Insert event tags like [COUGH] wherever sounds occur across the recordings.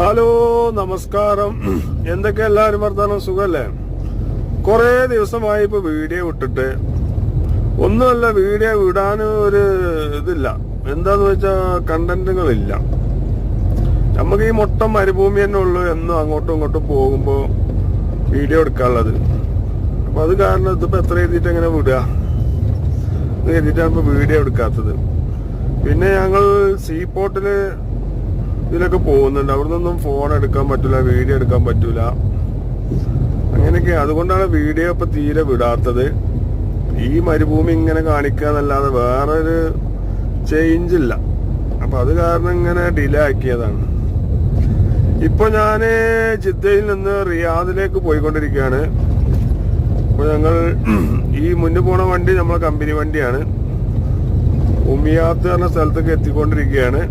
Hello നമസ്കാരം. എന്തൊക്കെ എല്ലാവരും വർത്താനം? സുഖല്ലേ? കൊറേ ദിവസമായി ഇപ്പൊ വീഡിയോ ഇട്ടിട്ട്. ഒന്നുമല്ല വീഡിയോ വിടാൻ ഒരു ഇതില്ല. എന്താന്ന് വെച്ചാ കണ്ടന്റുകളില്ല. നമുക്ക് ഈ മൊട്ടം മരുഭൂമി തന്നെ ഉള്ളു എന്നും അങ്ങോട്ടും ഇങ്ങോട്ടും പോകുമ്പോ വീഡിയോ എടുക്കാനുള്ളത്. അപ്പൊ അത് കാരണം ഇതിപ്പോ എത്ര എഴുതിയിട്ട് എങ്ങനെ വിടുക? എഴുതിയിട്ടാണ് ഇപ്പൊ വീഡിയോ എടുക്കാത്തത്. പിന്നെ ഞങ്ങൾ സീപോർട്ടിൽ ഇതിലൊക്കെ പോകുന്നുണ്ട്. അവിടെ നിന്നൊന്നും ഫോൺ എടുക്കാൻ പറ്റൂല വീഡിയോ എടുക്കാൻ പറ്റൂല. അങ്ങനെയൊക്കെ. അതുകൊണ്ടാണ് വീഡിയോ ഇപ്പൊ തീരെ വിടാത്തത്. ഈ മരുഭൂമി ഇങ്ങനെ കാണിക്കുക എന്നല്ലാതെ വേറൊരു ചേഞ്ച് ഇല്ല. അപ്പൊ അത് കാരണം ഇങ്ങനെ ഡിലേ ആക്കിയതാണ്. ഇപ്പൊ ഞാൻ ജിദ്ദയിൽ നിന്ന് റിയാദിലേക്ക് പോയിക്കൊണ്ടിരിക്കുകയാണ്. അപ്പൊ ഞങ്ങൾ ഈ മുന്നു പോണ വണ്ടി നമ്മളെ കമ്പനി വണ്ടിയാണ്. ഉമിയാത്ത് പറഞ്ഞ സ്ഥലത്തേക്ക് എത്തിക്കൊണ്ടിരിക്കുകയാണ്.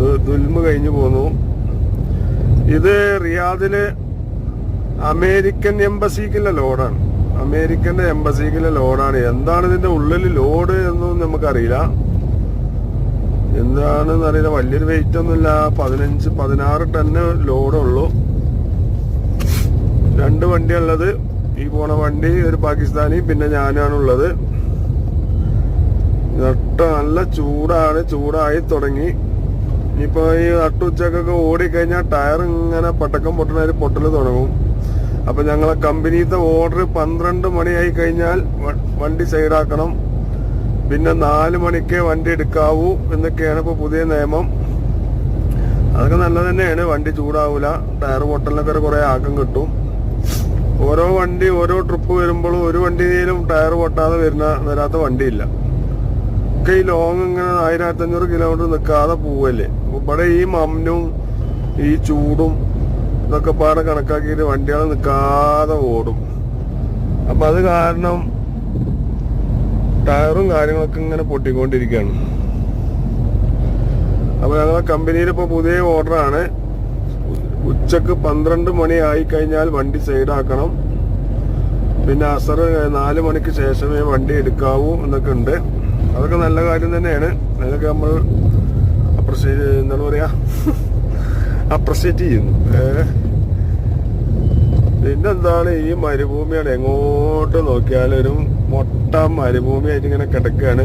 ദുൽമ് കഴിഞ്ഞു പോന്നു. ഇത് റിയാദിൽ അമേരിക്കൻ എംബസിക്കുള്ള ലോഡാണ്. അമേരിക്കന്റെ എംബസിക്കുള്ള ലോഡാണ്. എന്താണ് ഇതിന്റെ ഉള്ളിൽ ലോഡ് എന്നൊന്നും നമുക്കറിയില്ല. എന്താണെന്ന് അറിയില്ല. വലിയൊരു വെയിറ്റ് ഒന്നുമില്ല. പതിനഞ്ച് പതിനാറ് ടണ്ണ് ലോഡുള്ളൂ. രണ്ട് വണ്ടിയുള്ളത്. ഈ പോണ വണ്ടി ഒരു പാകിസ്ഥാനി പിന്നെ ഞാനാണുള്ളത്. നട്ട നല്ല ചൂടാണ്. ചൂടായി തുടങ്ങി. ഇനിയിപ്പോ ഈ അട്ടുച്ചക്കൊക്കെ ഓടിക്കഴിഞ്ഞാൽ ടയർ ഇങ്ങനെ പട്ടക്കം പൊട്ടണ ഒരു പൊട്ടൽ തുടങ്ങും. അപ്പൊ ഞങ്ങളെ കമ്പനിത്തെ ഓർഡർ പന്ത്രണ്ട് മണിയായി കഴിഞ്ഞാൽ വണ്ടി സൈഡാക്കണം. പിന്നെ നാല് മണിക്ക് വണ്ടി എടുക്കാവൂ എന്നൊക്കെയാണ് ഇപ്പൊ പുതിയ നിയമം. അതൊക്കെ നല്ലത് തന്നെയാണ്. വണ്ടി ചൂടാവൂല. ടയർ പൊട്ടലിനൊക്കെ കുറെ ആക്കം കിട്ടും. ഓരോ വണ്ടി ഓരോ ട്രിപ്പ് വരുമ്പോഴും ഒരു വണ്ടിയിലും ടയർ പൊട്ടാതെ വരുന്ന വരാത്ത വണ്ടിയില്ല. ഈ ലോങ് ഇങ്ങനെ ആയിരത്തി അഞ്ഞൂറ് കിലോമീറ്റർ നിൽക്കാതെ പോവല്ലേ? ഇവിടെ ഈ മമ്നും ഈ ചൂടും ഇതൊക്കെ പാടെ കണക്കാക്കിയിട്ട് വണ്ടികൾ നിൽക്കാതെ ഓടും. അപ്പൊ അത് കാരണം ടയറും കാര്യങ്ങളൊക്കെ ഇങ്ങനെ പൊട്ടിക്കൊണ്ടിരിക്കുകയാണ്. അപ്പൊ ഞങ്ങളെ കമ്പനിയിൽ ഇപ്പൊ പുതിയ ഓർഡറാണ്. ഉച്ചയ്ക്ക് പന്ത്രണ്ട് മണി ആയി കഴിഞ്ഞാൽ വണ്ടി സൈഡാക്കണം. പിന്നെ അസർ നാല് മണിക്ക് ശേഷമേ വണ്ടി എടുക്കാവൂ എന്നൊക്കെ ഉണ്ട്. അതൊക്കെ നല്ല കാര്യം തന്നെയാണ്. അതൊക്കെ നമ്മൾ അപ്രസിയേറ്റ് എന്താണ് പറയുക അപ്രസിയേറ്റ് [LAUGHS] ചെയ്യുന്നു. പിന്നെന്താണ്? ഈ മരുഭൂമിയാണ്. എങ്ങോട്ട് നോക്കിയാലും മൊട്ട മരുഭൂമിയായിട്ട് ഇങ്ങനെ കിടക്കുകയാണ്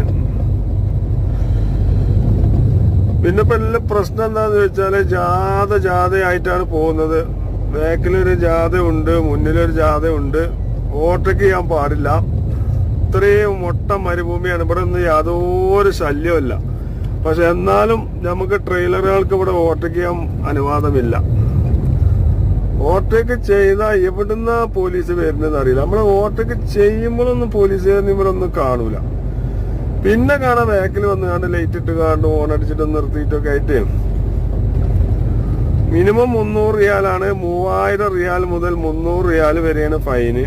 പിന്നെ ഇപ്പൊ എല്ലാ പ്രശ്നം എന്താന്ന് വെച്ചാൽ ജാഥ ജാഥയായിട്ടാണ് പോകുന്നത്. ബാക്കിലൊരു ജാഥ ഉണ്ട് മുന്നിലൊരു ജാഥ ഉണ്ട് ഓവർടേക്ക് ചെയ്യാൻ പാടില്ല. ഇത്രയും മൊട്ട മരുഭൂമിയാണ്. ഇവിടെ ഒന്നും യാതൊരു ശല്യമല്ല പക്ഷെ എന്നാലും നമുക്ക് ട്രെയിലറുകൾക്ക് ഇവിടെ ഓവർടേക്ക് ചെയ്യാൻ അനുവാദമില്ല. ഓവർടേക്ക് ചെയ്താൽ എവിടുന്ന പോലീസ് വരുന്നതെന്ന് അറിയില്ല. നമ്മൾ ഓവർടേക്ക് ചെയ്യുമ്പോഴൊന്നും പോലീസുകാരൻ ഇവരൊന്നും കാണൂല. പിന്നെ കാണാൻ ബാക്കിൽ വന്ന് കണ്ട് ലൈറ്റ് ഇട്ട് കാണും ഓൺ അടിച്ചിട്ട് നിർത്തിയിട്ടൊക്കെ ആയിട്ട്. മിനിമം മുന്നൂറ് റിയാലാണ്. മൂവായിരം റിയാൽ മുതൽ മുന്നൂറ് റിയാൽ വരെയാണ് ഫൈന്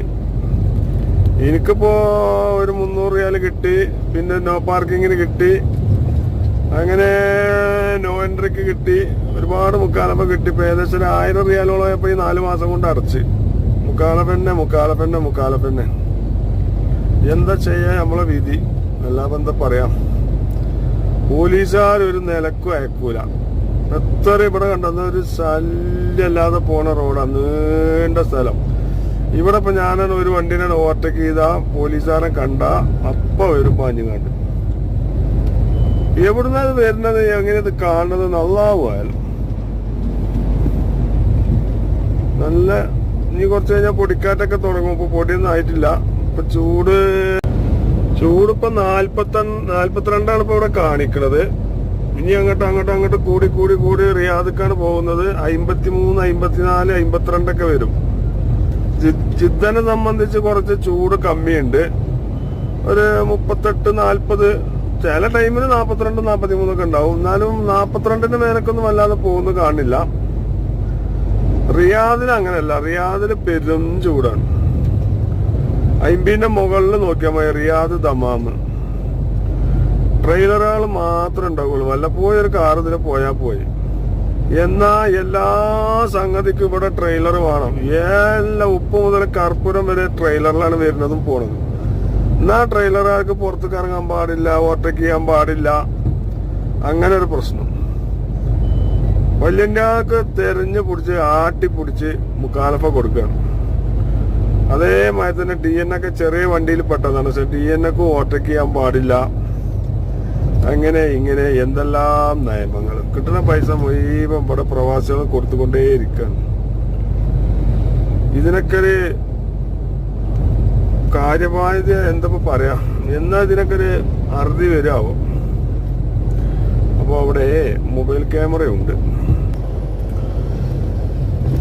എനിക്കിപ്പോ ഒരു മുന്നൂറ് റിയാൽ കിട്ടി പിന്നെ നോ പാർക്കിങ്ങിന് കിട്ടി അങ്ങനെ നോ എൻട്രിക്ക് കിട്ടി ഒരുപാട് മുക്കാലപ്പ കിട്ടി ഇപ്പൊ ഏകദേശം ഒരു ആയിരം റിയാലോളം ഇപ്പൊ ഈ നാല് മാസം കൊണ്ട് അടച്ച്. മുക്കാലപ്പന്നെ മുക്കാലപ്പന്നെ മുക്കാലപ്പന്നെ എന്താ ചെയ്യാ നമ്മളെ വിധി? അല്ലാതെ എന്താ പറയാം? പോലീസുകാർ ഒരു നിലക്കും അയക്കൂല. എത്ര ഇവിടെ കണ്ടെന്ന ഒരു പോണ റോഡാണ് നീണ്ട സ്ഥലം. ഇവിടെ ഇപ്പൊ ഞാനാണ് ഒരു വണ്ടിനെ ഓവർടേക്ക് ചെയ്ത പോലീസുകാരെ കണ്ട അപ്പ ഒരു പാഞ്ഞു കണ്ട്. എവിടുന്നാ ഇത് വരുന്നത്? എങ്ങനെ ഇത് കാണുന്നത് നല്ലാവുമായാലും നല്ല ഇനി കുറച്ച് കഴിഞ്ഞാൽ പൊടിക്കാറ്റൊക്കെ തുടങ്ങും. ഇപ്പൊ പൊടിയൊന്നും ആയിട്ടില്ല. ഇപ്പൊ ചൂട് ചൂടിപ്പോ നാൽപ്പത്തി നാല്പത്തിരണ്ടാണ് ഇപ്പൊ ഇവിടെ കാണിക്കണത്. ഇനി അങ്ങോട്ട് അങ്ങോട്ട് അങ്ങോട്ട് കൂടി കൂടി കൂടി റിയാദിക്കാണ് പോകുന്നത്. അമ്പത്തി മൂന്ന് അമ്പത്തിനാല് അമ്പത്തിരണ്ടൊക്കെ വരും. ജിദ്ദനെ സംബന്ധിച്ച് കുറച്ച് ചൂട് കമ്മിയുണ്ട്. ഒരു മുപ്പത്തെട്ട് നാല്പത് ചില ടൈമിൽ നാപ്പത്തിരണ്ട് നാൽപ്പത്തി മൂന്നൊക്കെ ഉണ്ടാവും. എന്നാലും നാൽപ്പത്തിരണ്ടിന് മേലക്കൊന്നും വല്ലാതെ പോകുന്നു കാണില്ല. റിയാദിൽ അങ്ങനെയല്ല. റിയാദിൽ പെരും ചൂടാണ്. അയിമ്പിന്റെ മുകളിൽ നോക്കിയാൽ മതി. Riyadh Dammam. ട്രെയിലറുകൾ മാത്രമേ ഉണ്ടാവുള്ളൂ. വല്ലപ്പോഴും ഒരു കാർ ഇതിൽ പോയാൽ പോയി. എന്നാ എല്ലാ സംഗതിക്കും ഇവിടെ ട്രെയിലർ വേണം. എല്ലാ ഉപ്പ് മുതൽ കർപ്പൂരം വരെ ട്രെയിലറിലാണ് വരുന്നതും പോണത്. എന്നാ ട്രെയിലറുകാർക്ക് പുറത്തേക്ക് ഇറങ്ങാൻ പാടില്ല ഓട്ടയ്ക്ക് ചെയ്യാൻ പാടില്ല? അങ്ങനെ ഒരു പ്രശ്നം. വല്യന്റാക്ക് തെരഞ്ഞു പിടിച്ച് ആട്ടി പിടിച്ച് മുക്കാലപ്പ കൊടുക്കുകയാണ്. അതേമാതിരി തന്നെ ഡി എൻ ഒക്കെ ചെറിയ വണ്ടിയിൽ പെട്ടതാണ്. പക്ഷെ ഡി എൻ ഒക്കെ ഓട്ടയ്ക്ക് ചെയ്യാൻ പാടില്ല. അങ്ങനെ ഇങ്ങനെ എന്തെല്ലാം നിയമങ്ങൾ കിട്ടുന്ന പൈസ മുഴുവൻ ഇവിടെ പ്രവാസികൾ കൊടുത്തുകൊണ്ടേയിരിക്കുകയാണ് ഇതിനൊക്കെ ഒരു കാര്യമായത് എന്താ പറയാ? എന്നാ ഇതിനൊക്കെ ഒരു അറുതി വരാവോ? അപ്പൊ അവിടെ മൊബൈൽ ക്യാമറയുണ്ട്.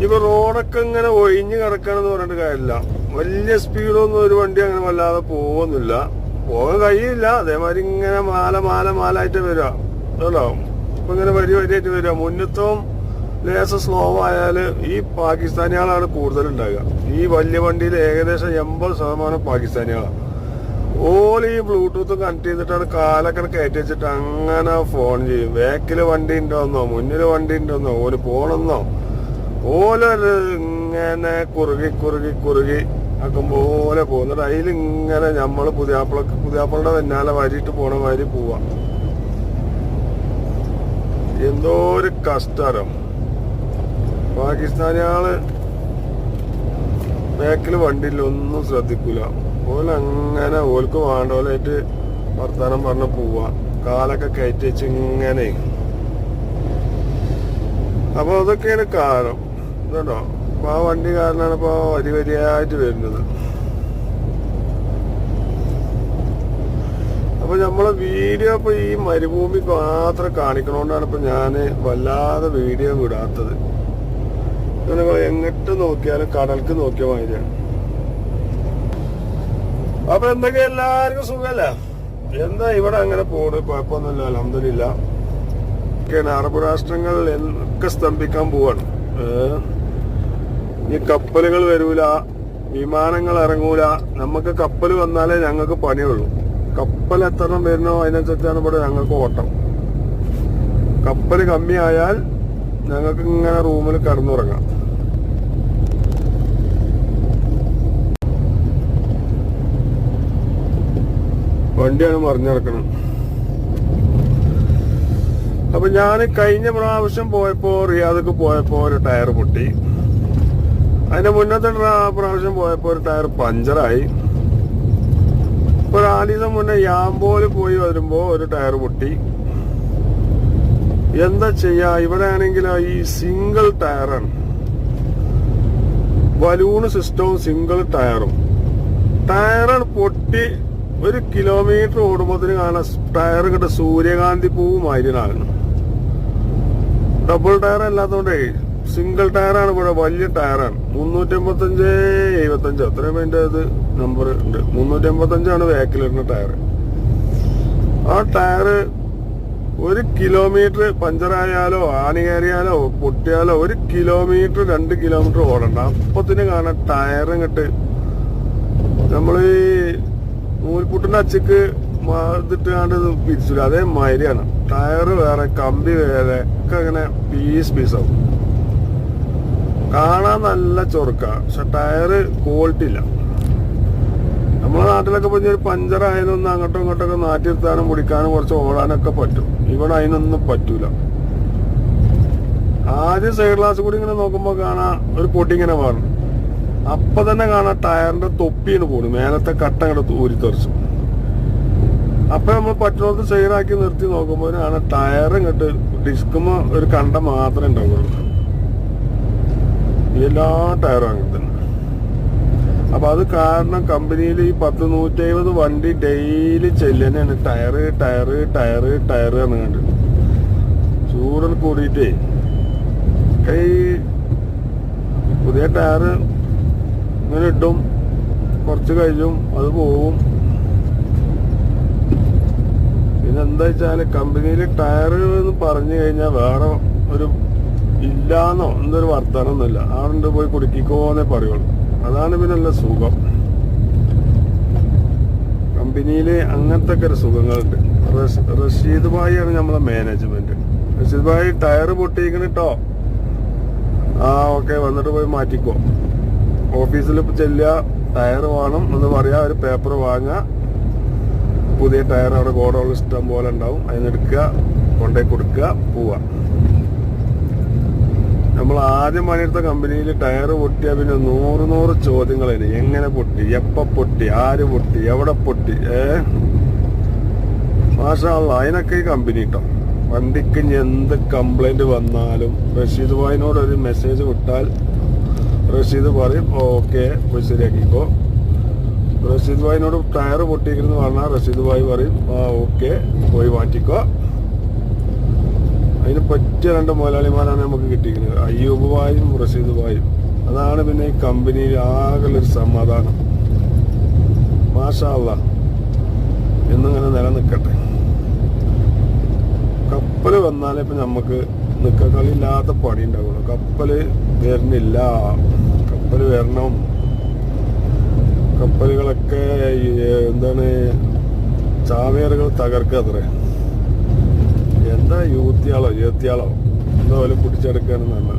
ഇപ്പൊ റോഡൊക്കെ ഇങ്ങനെ ഒഴിഞ്ഞു കിടക്കണമെന്ന് പറഞ്ഞിട്ട് കാര്യമില്ല. വലിയ സ്പീഡൊന്നും ഒരു വണ്ടി അങ്ങനെ വല്ലാതെ പോകുന്നില്ല പോകാൻ കഴിയില്ല. അതേമാതിരി ഇങ്ങനെ മാല മാല മാലായിട്ട് വരിക. കേട്ടോ? ഇപ്പൊ ഇങ്ങനെ വരി വരിയായിട്ട് വരിക. മുന്നത്തും ലേസ സ്ലോ ആയാൽ ഈ പാകിസ്ഥാനികളാണ് കൂടുതൽ ഉണ്ടാകുക ഈ വലിയ വണ്ടിയിൽ ഏകദേശം എൺപത് ശതമാനം പാകിസ്ഥാനികളാണ് ഓൾ ഈ ബ്ലൂടൂത്ത് കണക്ട് ചെയ്തിട്ടാണ് കാലൊക്കെ കയറ്റി വെച്ചിട്ട് അങ്ങനെ ഫോൺ ചെയ്യും. ബാക്കിൽ വണ്ടി ഉണ്ടോന്നോ മുന്നിൽ വണ്ടി ഉണ്ടോന്നോ ഓൽ പോണെന്നോ? ഓലൊരു ഇങ്ങനെ കുറുകി കുറുകി കുറുകി ആക്കുമ്പോ പോലെ പോകും എന്നിട്ട് ഇങ്ങനെ നമ്മൾ പുതിയാപ്പിള പുതിയാപ്പിളുടെ പിന്നാലെ വരിയിട്ട് പോണ മാതിരി പോവാ. എന്തോ ഒരു കഷ്ടം പാകിസ്ഥാനിയാൾ ബാക്കിൽ വണ്ടിയിൽ ഒന്നും ശ്രദ്ധിക്കൂല. ഓല അങ്ങനെ ഓൽക്ക് വേണ്ട പോലായിട്ട് വർത്താനം പറഞ്ഞ് പോവാ. കാലൊക്കെ കയറ്റി വെച്ച് ഇങ്ങനെ. അപ്പൊ അതൊക്കെയാണ് കാലം ഇതുണ്ടോ? അപ്പൊ ആ വണ്ടി കാരണമാണ് ഇപ്പൊ വരി വരിയായിട്ട് വരുന്നത്. അപ്പൊ നമ്മളെ വീഡിയോ ഇപ്പൊ ഈ മരുഭൂമിക്ക് മാത്രം കാണിക്കണോണ്ടാണ് ഇപ്പൊ ഞാൻ വല്ലാതെ വീഡിയോ വിടാത്തത്. എങ്ങോട്ട് നോക്കിയാലും കടൽക്ക് നോക്കിയ മാതിരിയാണ്. അപ്പൊ എന്തൊക്കെ? എല്ലാവർക്കും സുഖല്ല? എന്താ ഇവിടെ അങ്ങനെ പോണ്? കുഴപ്പമൊന്നുമില്ല അലഹമില്ല അറബ് രാഷ്ട്രങ്ങൾ ഒക്കെ സ്തംഭിക്കാൻ പോവാണ്. ഏഹ്? ഇനി കപ്പലുകൾ വരൂല വിമാനങ്ങൾ ഇറങ്ങൂല. നമുക്ക് കപ്പൽ വന്നാലേ ഞങ്ങൾക്ക് പണിയുള്ളൂ. കപ്പൽ എത്ര വരുന്നോ അതിനനുസരിച്ചാണ് ഇവിടെ ഞങ്ങൾക്ക് ഓട്ടം. കപ്പൽ കമ്മിയായാൽ ഞങ്ങൾക്ക് ഇങ്ങനെ റൂമിൽ കിടന്നുറങ്ങാം. വണ്ടിയാണ് മറിഞ്ഞു അപ്പൊ ഞാൻ കഴിഞ്ഞ പ്രാവശ്യം പോയപ്പോ റിയാദക്ക് പോയപ്പോ ഒരു ടയർ പൊട്ടി. അതിന്റെ മുന്നത്തെ പ്രാവശ്യം പോയപ്പോ ഒരു ടയർ പഞ്ചറായി. ഇപ്പൊ നാല് ദിവസം മുന്നേ യാമ്പോൽ പോയി വരുമ്പോ ഒരു ടയർ പൊട്ടി. എന്താ ചെയ്യാ? ഇവിടെ ആണെങ്കിൽ ഈ സിംഗിൾ ടയറാണ് ബലൂണ് സിസ്റ്റവും സിംഗിൾ ടയറും ടയറാണ് പൊട്ടി. ഒരു കിലോമീറ്റർ ഓടുമ്പോത്തിന് കാണാൻ ടയർ ഇങ്ങോട്ട് സൂര്യകാന്തി പൂവും ആയിരുന്നു ഡബിൾ ടയർ അല്ലാത്തതുകൊണ്ടേ സിംഗിൾ ടയറാണ് ഇവിടെ വലിയ ടയറാണ്. എൺപത്തഞ്ച് എഴുപത്തഞ്ച് അത്രയും അതിന്റെ ഇത് നമ്പർ ഉണ്ട്. മുന്നൂറ്റി എൺപത്തഞ്ചാണ് ബാക്കിലിരുന്ന ടയർ ആ ടയർ ഒരു കിലോമീറ്റർ പഞ്ചറായാലോ ആണി കയറിയാലോ പൊട്ടിയാലോ ഒരു കിലോമീറ്റർ രണ്ട് കിലോമീറ്റർ ഓടണ്ട. അപ്പത്തിന് കാണാൻ ടയർ ഇങ്ങട്ട് നമ്മൾ ഈ നൂൽപുട്ടിന്റെ അച്ചക്ക് ഇതിട്ട് കണ്ട് പിരിച്ചില്ല അതേ മാതിരിയാണ് ടയർ വേറെ കമ്പി വേറെ ഒക്കെ അങ്ങനെ പീസ് പീസാവും കാണാൻ നല്ല ചൊറുക്ക. പക്ഷെ ടയറ് ക്വാളിറ്റി ഇല്ല. നമ്മളെ നാട്ടിലൊക്കെ പറഞ്ഞ ഒരു പഞ്ചർ ആയതൊന്നും അങ്ങോട്ടും ഇങ്ങോട്ടൊക്കെ നാട്ടിരുത്താനും പിടിക്കാനും കുറച്ച് ഓടാനൊക്കെ പറ്റും. ഇവിടെ അതിനൊന്നും പറ്റൂല. ആദ്യം സൈഡ് ഗ്ലാസ് കൂടി ഇങ്ങനെ നോക്കുമ്പോ കാണാ ഒരു പൊട്ടിങ്ങനെ മാറും. അപ്പൊ തന്നെ കാണാ ടയറിന്റെ തൊപ്പിയാണ് പോണു മേലത്തെ കട്ട അങ്ങോട്ട് ഊരിത്തെറിച്ചു അപ്പൊ നമ്മൾ പറ്റുന്നത് സൈഡാക്കി നിർത്തി നോക്കുമ്പോൾ ടയർ ഇങ്ങോട്ട് ഡിസ്കുമ്പോ ഒരു കണ്ട മാത്രമേ ഉണ്ടാവുള്ളൂ. എല്ലാ ടയറും അങ്ങനെ തന്നെ. അപ്പൊ അത് കാരണം കമ്പനിയിൽ ഈ പത്ത് നൂറ്റി അമ്പത് വണ്ടി ഡെയിലി ചെല്ലുന്നതാണ്. ടയറ് ടയറ് ടയറ് ടയറ് എന്ന് കണ്ട്. ചൂടൽ കൂടിയിട്ടേ. കൈ പുതിയ ടയറ് ഇങ്ങനെ ഇട്ടും കുറച്ച് കഴിയും അത് പോവും. പിന്നെ എന്താ കമ്പനിയിൽ ടയർ എന്ന് പറഞ്ഞു കഴിഞ്ഞാൽ വേറെ ഒരു ഇല്ലാന്നോ എന്തൊരു വർത്താനൊന്നുമില്ല ആളുണ്ട് പോയി കുടുക്കിക്കോന്നേ പറയുള്ളൂ. അതാണ് പിന്നെ നല്ല സുഖം. കമ്പനിയിൽ അങ്ങനത്തെ ഒക്കെ ഒരു സുഖങ്ങളുണ്ട്. റഷ്- റഷീദ് ഭായിയാണ് നമ്മളെ മാനേജ്മെന്റ് റഷീദ് ഭായി ടയർ പൊട്ടിയിക്കണിട്ടോ ആ ഓക്കെ വന്നിട്ട് പോയി മാറ്റിക്കോ. ഓഫീസിൽ ചെല്ലുക ടയർ വേണം എന്ന് പറയാ ഒരു പേപ്പർ വാങ്ങുക. പുതിയ ടയർ അവിടെ ഗോഡോൾ ഇഷ്ടം പോലെ ഉണ്ടാവും. അതിനെടുക്കുക കൊണ്ടേ കൊടുക്കുക പോവുക. നമ്മൾ ആദ്യം പണിയെടുത്ത കമ്പനിയിൽ ടയർ പൊട്ടിയ പിന്നെ നൂറ് നൂറ് ചോദ്യങ്ങളാണ് എങ്ങനെ പൊട്ടി? എപ്പ പൊട്ടി? ആര് പൊട്ടി? എവിടെ പൊട്ടി? ഏ? മാഷാള്ള അതിനൊക്കെ ഈ കമ്പനി കേട്ടോ വണ്ടിക്ക് എന്ത് കംപ്ലൈന്റ് വന്നാലും റഷീദ് ഭായിനോട് ഒരു മെസ്സേജ് വിട്ടാൽ റഷീദ് പറയും ഓക്കെ പോയി ശരിയാക്കിക്കോ. റഷീദ് ഭായിനോട് ടയർ പൊട്ടിയിരിക്കുന്നു പറഞ്ഞാൽ റഷീദ് ഭായി പറയും ആ ഓക്കെ പോയി മാറ്റിക്കോ. അതിന് പറ്റിയ രണ്ട് മുതലാളിമാരാണ് നമുക്ക് കിട്ടിയിരിക്കുന്നത്. അയ്യൂബ് ഭായും റഷീദ് ഭായും അതാണ് പിന്നെ ഈ കമ്പനിയിൽ ആകെയുള്ളൊരു സമാധാനം. മാഷാള്ള എന്നിങ്ങനെ നിലനിൽക്കട്ടെ. കപ്പൽ വന്നാലേ ഇപ്പം നമുക്ക് നിക്കക്കളില്ലാത്ത പണി ഉണ്ടാവുള്ളൂ. കപ്പൽ വരുന്നില്ല കപ്പൽ വരണം. കപ്പലുകളൊക്കെ എന്താണ് ചാവേറുകൾ തകർക്കുക അത്രേ യൂത്തിയാളോ യൂത്തിയാളോ എന്തോലെ പോലെ നല്ല.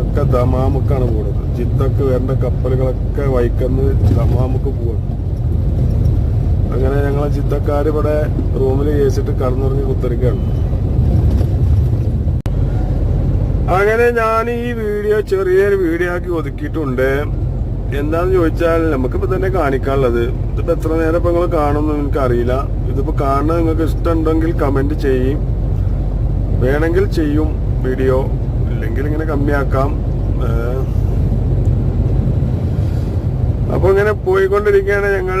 ഒക്കെ ദമാമുക്കാണ് പോകുന്നത് ജിദ്ദക്ക് വരേണ്ട കപ്പലുകളൊക്കെ വൈക്കന്ന് ദമാമുക്ക് പോകുന്നു അങ്ങനെ ഞങ്ങളെ ജിദ്ദക്കാർ ഇവിടെ റൂമിൽ കേസിട്ട് കടന്നുറങ്ങി കുത്തിരിക്കുകയാണ് അങ്ങനെ ഞാൻ ഈ വീഡിയോ ചെറിയൊരു വീഡിയോ ആക്കി ഒതുക്കിയിട്ടുണ്ട്. എന്താന്ന് ചോദിച്ചാൽ നമുക്കിപ്പോ തന്നെ കാണിക്കാനുള്ളത് ഇതിപ്പോ എത്ര നേരം ഇപ്പൊ നിങ്ങൾ കാണുമെന്ന് എനിക്കറിയില്ല. ഇതിപ്പോ കാണുന്നത് നിങ്ങൾക്ക് ഇഷ്ടമുണ്ടെങ്കിൽ കമന്റ് ചെയ്യും. വേണമെങ്കിൽ ചെയ്യും വീഡിയോ ഇല്ലെങ്കിൽ ഇങ്ങനെ കമ്മിയാക്കാം. അപ്പോൾ അപ്പൊ ഇങ്ങനെ പോയിക്കൊണ്ടിരിക്കുകയാണ് ഞങ്ങൾ.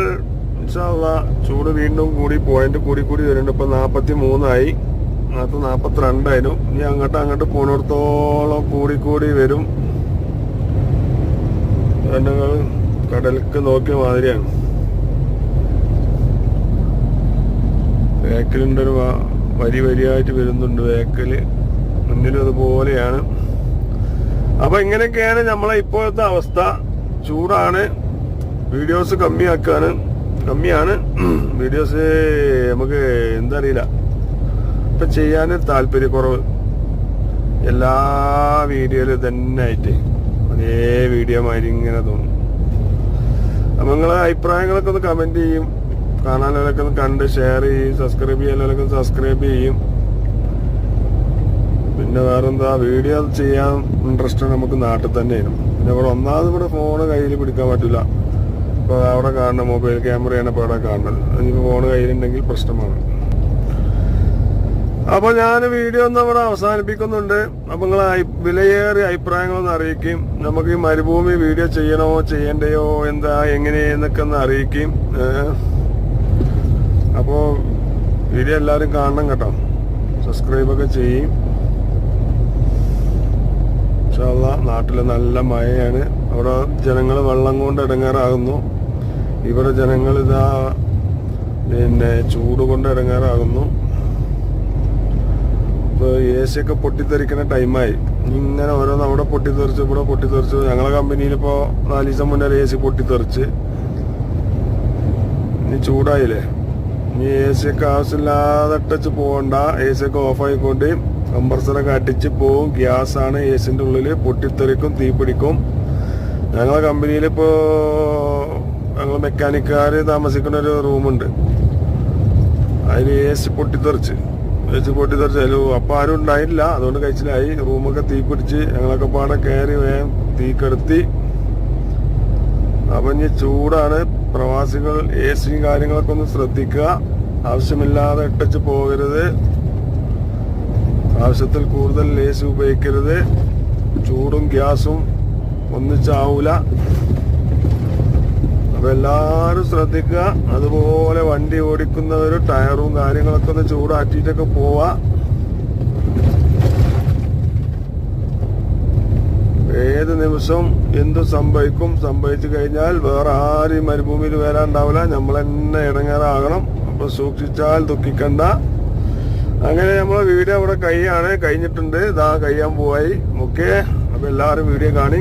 ചൂട് വീണ്ടും കൂടി പോയിന്റ് കൂടി കൂടി വരുന്നുണ്ട്. ഇപ്പൊ നാപ്പത്തി മൂന്നായി അത് നാപ്പത്തിരണ്ടായിരുന്നു. ഇനി അങ്ങോട്ട് അങ്ങോട്ട് പോണിടത്തോളം കൂടി കൂടി വരും. ഞങ്ങൾ കടൽക്ക് നോക്കിയ മാതിരിയാണ്. ബാക്കിലുണ്ടൊരു വരി വരിയായിട്ട് വരുന്നുണ്ട് വേക്കൽ. മുന്നിലും അതുപോലെയാണ്. അപ്പൊ ഇങ്ങനെയൊക്കെയാണ് നമ്മളെ ഇപ്പോഴത്തെ അവസ്ഥ. ചൂടാണ്. വീഡിയോസ് കമ്മിയാക്കാണ്. കമ്മിയാണ്. വീഡിയോസ് നമുക്ക് എന്താ അറിയില്ല ഇപ്പൊ ചെയ്യാൻ താല്പര്യക്കുറവ്. എല്ലാ വീഡിയോയിലും തന്നെ ആയിട്ട്. അതേ വീഡിയോ മാതിരി ഇങ്ങനെ തോന്നും. അപ്പൊ നിങ്ങളെ അഭിപ്രായങ്ങളൊക്കെ ഒന്ന് കമന്റ് ചെയ്യും. കാണാനുള്ളവരൊക്കെ ഒന്ന് കണ്ട് ഷെയർ ചെയ്യും സബ്സ്ക്രൈബ് ചെയ്യാനുള്ളവരൊക്കെ സബ്സ്ക്രൈബ് ചെയ്യും. പിന്നെ വേറെന്താ വീഡിയോ ചെയ്യാൻ ഇൻട്രസ്റ്റ് നമുക്ക് നാട്ടിൽ തന്നെ തന്നെയാണ് പിന്നെ ഇവിടെ ഒന്നാമത് ഇവിടെ ഫോണ് കയ്യിൽ പിടിക്കാൻ പറ്റില്ല. ഇപ്പൊ അവിടെ കാണണം മൊബൈൽ ക്യാമറയാണ് ഇപ്പൊ അവിടെ കാണുന്നത്. ഇനിയിപ്പോ ഫോണ് കയ്യിലുണ്ടെങ്കിൽ പ്രശ്നമാണ്. അപ്പൊ ഞാൻ വീഡിയോ ഒന്നും ഇവിടെ അവസാനിപ്പിക്കുന്നുണ്ട്. അപ്പൊ നിങ്ങൾ വിലയേറിയ അഭിപ്രായങ്ങളൊന്ന് അറിയിക്കും. നമുക്ക് ഈ മരുഭൂമി വീഡിയോ ചെയ്യണോ ചെയ്യണ്ടയോ എന്താ എങ്ങനെയെന്നൊക്കെ ഒന്ന് അറിയിക്കും. ഏഹ്. അപ്പോ വീഡിയോ എല്ലാവരും കാണണം കേട്ടോ. സബ്സ്ക്രൈബൊക്കെ ചെയ്യും. ഇൻഷാല്ല നാട്ടിൽ നല്ല മഴയാണ്. അവിടെ ജനങ്ങൾ വെള്ളം കൊണ്ട് ഇടങ്ങാറാകുന്നു. ഇവിടെ ജനങ്ങൾ ഇതാ പിന്നെ ചൂട് കൊണ്ട് ഇടങ്ങാറാകുന്നു. ഇപ്പൊ എ സി ഒക്കെ പൊട്ടിത്തെറിക്കുന്ന ടൈമായി ഇങ്ങനെ ഓരോന്ന് അവിടെ പൊട്ടിത്തെറിച്ച് ഇവിടെ പൊട്ടിത്തെറിച്ച്. ഞങ്ങളെ കമ്പനിയിൽ ഇപ്പോൾ നാല് ദിവസം മുന്നേ എ സി പൊട്ടിത്തെറിച്ച്. ഇനി ചൂടായില്ലേ? ഇനി എ സി ഒക്കെ ആവശ്യമില്ലാതെ ടച്ച് പോകണ്ട എ സി ഒക്കെ ഓഫ് ആയിക്കൊണ്ട് കംപ്രസറൊക്കെ അടിച്ച് പോവും. ഗ്യാസ് ആണ് എ സിന്റെ ഉള്ളിൽ. പൊട്ടിത്തെറിക്കും തീ പിടിക്കും. ഞങ്ങളെ കമ്പനിയിൽ ഇപ്പോ ഞങ്ങൾ മെക്കാനിക്കാർ താമസിക്കുന്ന ഒരു റൂമുണ്ട്. അതിൽ എ സി പൊട്ടിത്തെറിച്ച്. എ സി പൊട്ടിത്തെറിച്ച് അതിൽ അപ്പം ആരും ഉണ്ടായില്ല. അതുകൊണ്ട് കഴിച്ചിലായി. റൂമൊക്കെ തീ പിടിച്ച് ഞങ്ങളൊക്കെ പാടെ കയറി വേഗം തീ കെടുത്തി. അപ്പം ഇനി ചൂടാണ്. പ്രവാസികൾ എ സിയും കാര്യങ്ങളൊക്കെ ഒന്ന് ശ്രദ്ധിക്കുക. ആവശ്യമില്ലാതെ ഇട്ടച്ച് പോകരുത്. ആവശ്യത്തിൽ കൂടുതൽ എ സി ഉപയോഗിക്കരുത്. ചൂടും ഗ്യാസും ഒന്നിച്ചാവൂല. അപ്പൊ എല്ലാവരും ശ്രദ്ധിക്കുക. അതുപോലെ വണ്ടി ഓടിക്കുന്നവര് ടയറും കാര്യങ്ങളൊക്കെ ഒന്ന് ചൂടാറ്റിയിട്ടൊക്കെ പോവാ. ഏത് നിമിഷം എന്തു സംഭവിക്കും സംഭവിച്ചു കഴിഞ്ഞാൽ വേറെ ആരും മരുഭൂമിയിൽ വരാണ്ടാവില്ല നമ്മൾ തന്നെ ഇടങ്ങേറാകണം. അപ്പൊ സൂക്ഷിച്ചാൽ ദുഃഖിക്കണ്ട. അങ്ങനെ നമ്മളെ വീഡിയോ അവിടെ കൈയാണ് കഴിഞ്ഞിട്ടുണ്ട് ഇതാ കഴിയാൻ പോവായി. ഓക്കെ അപ്പൊ എല്ലാവരും വീഡിയോ കാണി.